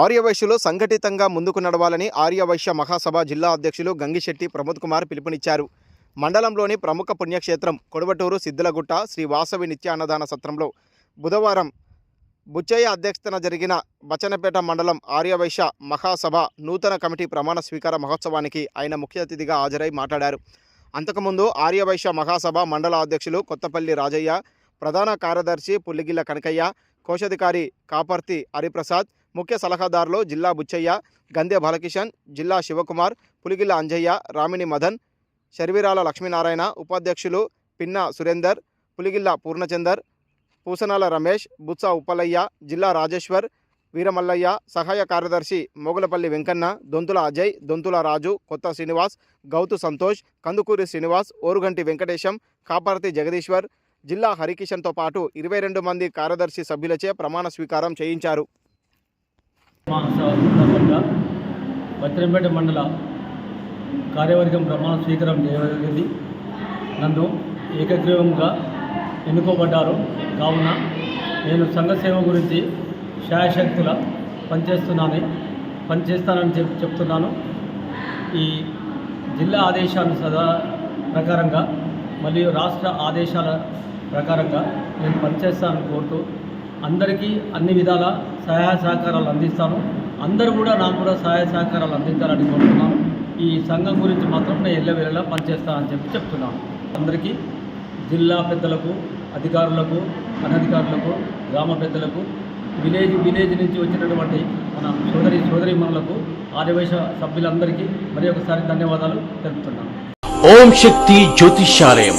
ఆర్యవైశ్యులు సంఘటితంగా ముందుకు నడవాలని ఆర్యవైశ్య మహాసభ జిల్లా అధ్యక్షులు గంగిశెట్టి ప్రమోద్ కుమార్ పిలుపునిచ్చారు. మండలంలోని ప్రముఖ పుణ్యక్షేత్రం కొడవటూరు సిద్దులగుట్ట శ్రీ వాసవి నిత్యాన్నదాన సత్రంలో బుధవారం బుచ్చయ్య అధ్యక్షతన జరిగిన బచనపేట మండలం ఆర్యవైశ్య మహాసభ నూతన కమిటీ ప్రమాణ స్వీకార మహోత్సవానికి ఆయన ముఖ్య అతిథిగా హాజరై మాట్లాడారు. అంతకుముందు ఆర్యవైశ్య మహాసభ మండల అధ్యక్షులు కొత్తపల్లి రాజయ్య ప్రధాన కార్యదర్శి పుల్లిగిల్ల కనకయ్య కోశాధికారి కాపర్తి హరిప్రసాద్ ముఖ్య సలహాదారులు జిల్లా బుచ్చయ్య గందే బాలకిషన్ జిల్లా శివకుమార్ పులిగిల్ల అంజయ్య రామిని మదన్ శర్వీరాల లక్ష్మీనారాయణ ఉపాధ్యక్షులు పిన్న సురేందర్ పులిగిల్ల పూర్ణచందర్ పూసనాల రమేష్ బుత్స ఉప్పలయ్య జిల్లా రాజేశ్వర్ వీరమల్లయ్య సహాయ కార్యదర్శి మొగులపల్లి వెంకన్న దొంతుల అజయ్ దొంతుల రాజు కొత్త శ్రీనివాస్ గౌతు సంతోష్ కందుకూరి శ్రీనివాస్ ఓరుగంటి వెంకటేశం కాపార్తి జగదీశ్వర్ జిల్లా హరికిషన్తో పాటు ఇరవై రెండు మంది కార్యదర్శి సభ్యులచే ప్రమాణ స్వీకారం చేయించారు. సందర్భంగా బత్తిరంపేట మండల కార్యవర్గం ప్రమాణ స్వీకారం చేయగలిగింది నన్ను ఏకగ్రీవంగా ఎన్నుకోబడ్డారు. కావున నేను సంఘ సేవ గురించి శాయశక్తుల పనిచేస్తున్నానని పనిచేస్తానని చెప్ చెప్తున్నాను. ఈ జిల్లా ఆదేశాలు సదా ప్రకారంగా మరియు రాష్ట్ర ఆదేశాల ప్రకారంగా నేను పనిచేస్తానని కోరుతూ అందరికీ అన్ని విధాల సహాయ సహకారాలు అందిస్తాను. అందరూ కూడా నాకు కూడా సహాయ సహకారాలు అందించాలని కోరుతున్నాను. ఈ సంఘం గురించి మాత్రం నేను ఎల్లవేళలా పనిచేస్తానని చెప్పి చెప్తున్నాను. అందరికీ జిల్లా పెద్దలకు అధికారులకు అనధికారులకు గ్రామ పెద్దలకు విలేజ్ విలేజ్ నుంచి వచ్చినటువంటి మన సోదరి సోదరిమణులకు ఆదివేశ సభ్యులందరికీ మరి ఒకసారి ధన్యవాదాలు తెలుపుతున్నాను. ఓం శక్తి జ్యోతిష్యాలయం.